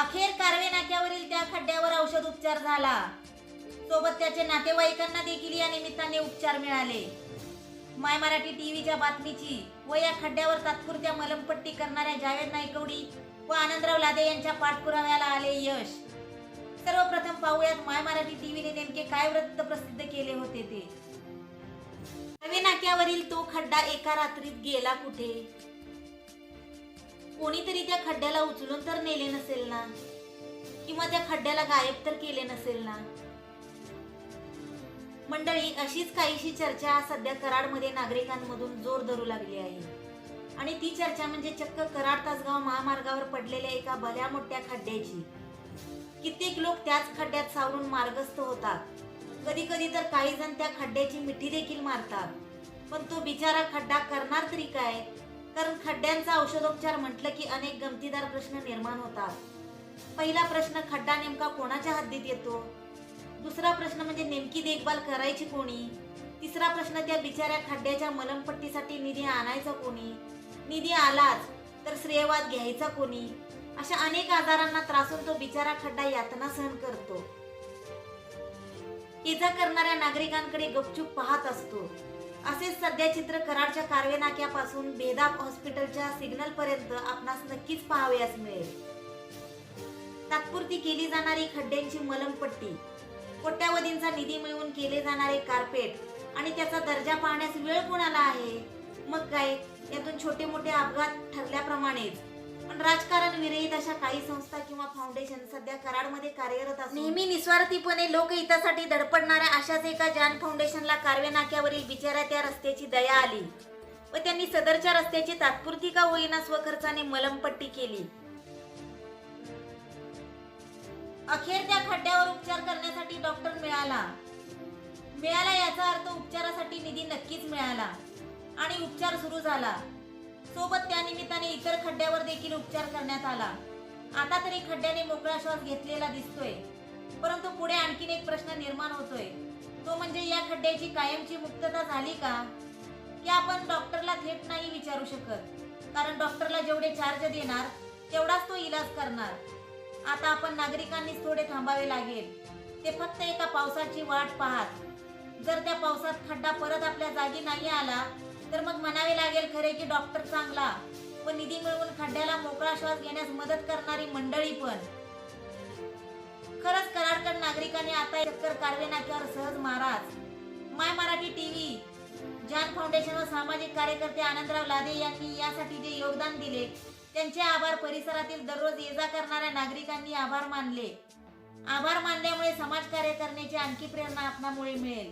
अखेर कारवे नाक्यावरील त्या खड्ड्यावर औषध उपचार झाला. सोबत त्याचे नातेवाईकांना देखील या निमित्ताने उपचार मिळाले. माय मराठी टीव्हीच्या बातमीची व या खड्ड्यावर तात्पुरत्या मलमपट्टी करणाऱ्या जावेद नाईकवडी व आनंदराव लादे यांच्या पाठपुराव्याला आले यश. सर्वप्रथम पाहूयात माय मराठी टीव्हीने नेमके काय वृत्त प्रसिद्ध केले होते ते. नवे नाक्यावरील तो खड्डा एका रात्रीत गेला कुठे? कोणीतरी त्या खड्ड्याला उचलून तर नेले नसेल ना? किंवा त्या खड्ड्याला गायब तर केले नसेल ना? मंडळी अशीच काहीशी चर्चा सध्या कराडमध्ये नागरिकांमधून जोर धरू लागली आहे. आणि ती चर्चा म्हणजे चक्क कराड तासगाव महामार्गावर पडलेल्या एका भल्या मोठ्या खड्ड्याची. कित्येक लोक त्याच खड्ड्यात सावरून मार्गस्थ होतात. कधी कधी तर काही जण त्या खड्ड्याची मिठी देखील मारतात. पण तो बिचारा खड्डा करणार तरी काय? कारण खड्ड्यांचा औषधोपचार म्हटलं की अनेक गमतीदार प्रश्न निर्माण होतात. पहिला प्रश्न खड्डा नेमका कोणाच्या हद्दीत येतो? दुसरा प्रश्न म्हणजे नेमकी देखभाल करायची कोणी? तिसरा प्रश्न त्या बिचाऱ्या खड्ड्याच्या मलमपट्टीसाठी निधी आणायचा कोणी? निधी आलाच तर श्रेयवाद घ्यायचा कोणी? अशा अनेक आजारांना त्रासून तो बिचारा खड्डा यातना सहन करतो. इजा करणाऱ्या नागरिकांकडे गपचूप पाहत असतो. असेच सध्या चित्र कराडच्या कारवे नाक्यापासून बेदाब हॉस्पिटलच्या सिग्नल पर्यंत आपणास नक्कीच पाहावयास मिळेल. तात्पुरती केली जाणारी खड्ड्यांची मलमपट्टी कोट्यावधींचा निधी मिळवून केले जाणारे कार्पेट आणि त्याचा दर्जा पाहण्यास वेळ कोणाला आहे? मग काय? यातून छोटे मोठे अपघात ठरल्याप्रमाणेच. पण राजकारण विरहित अशा काही संस्था किंवा फाउंडेशन सध्या कराडमध्ये कार्यरत असून नेहमी निस्वार्थीपणे लोकहितासाठी धडपडणाऱ्या अशाच एका जान फाउंडेशनला कारवे नाक्यावरील बिचाऱ्या त्या रस्त्याची दया आली व त्यांनी सदरच्या रस्त्याची तात्पुरती का होईना स्वखर्चाने मलमपट्टी केली. अखेर त्या खड्ड्यावर उपचार करण्यासाठी डॉक्टर मिळाला. मिळाला याचा अर्थ उपचारासाठी निधी नक्कीच मिळाला आणि उपचार सुरू झाला. सोबत त्या निमित्ताने इतर खड्ड्यावर देखील उपचार करण्यात आला. आता तरी खड्ड्याने मोकळा श्वास घेतलेला दिसतोय. परंतु पुढे आणखीन एक प्रश्न निर्माण होतोय. तो म्हणजे या खड्ड्याची कायमची मुक्तता झाली का? की आपण डॉक्टरला थेट नाही विचारू शकत. कारण डॉक्टरला जेवढे चार्ज देणार तेवढाच तो इलाज करणार. आता आपण नागरिकांनीच थोडे थांबावे लागेल. ते फक्त एका पावसाची वाट पाहत. जर त्या पावसात खड्डा परत आपल्या जागी नाही आला तर मग म्हणावे लागेल खरे की डॉक्टर चांगला व निधी मिळवून खड्ड्याला मोकळा श्वास घेण्यास मदत करणारी मंडळी पण. खरंच कराडकर नागरिकांनी आता चक्कर कारवे नाक्यावर सहज Maharaj my Marathi TV Jaan foundation व सामाजिक कार्यकर्ते आनंदराव लादे यांनी यासाठी जे योगदान दिले त्यांचे आभार परिसरातील दररोज ये जा करणाऱ्या नागरिकांनी आभार मानले. आभार मानल्यामुळे समाजकार्य करण्याची आणखी प्रेरणा आपणामुळे मिळेल.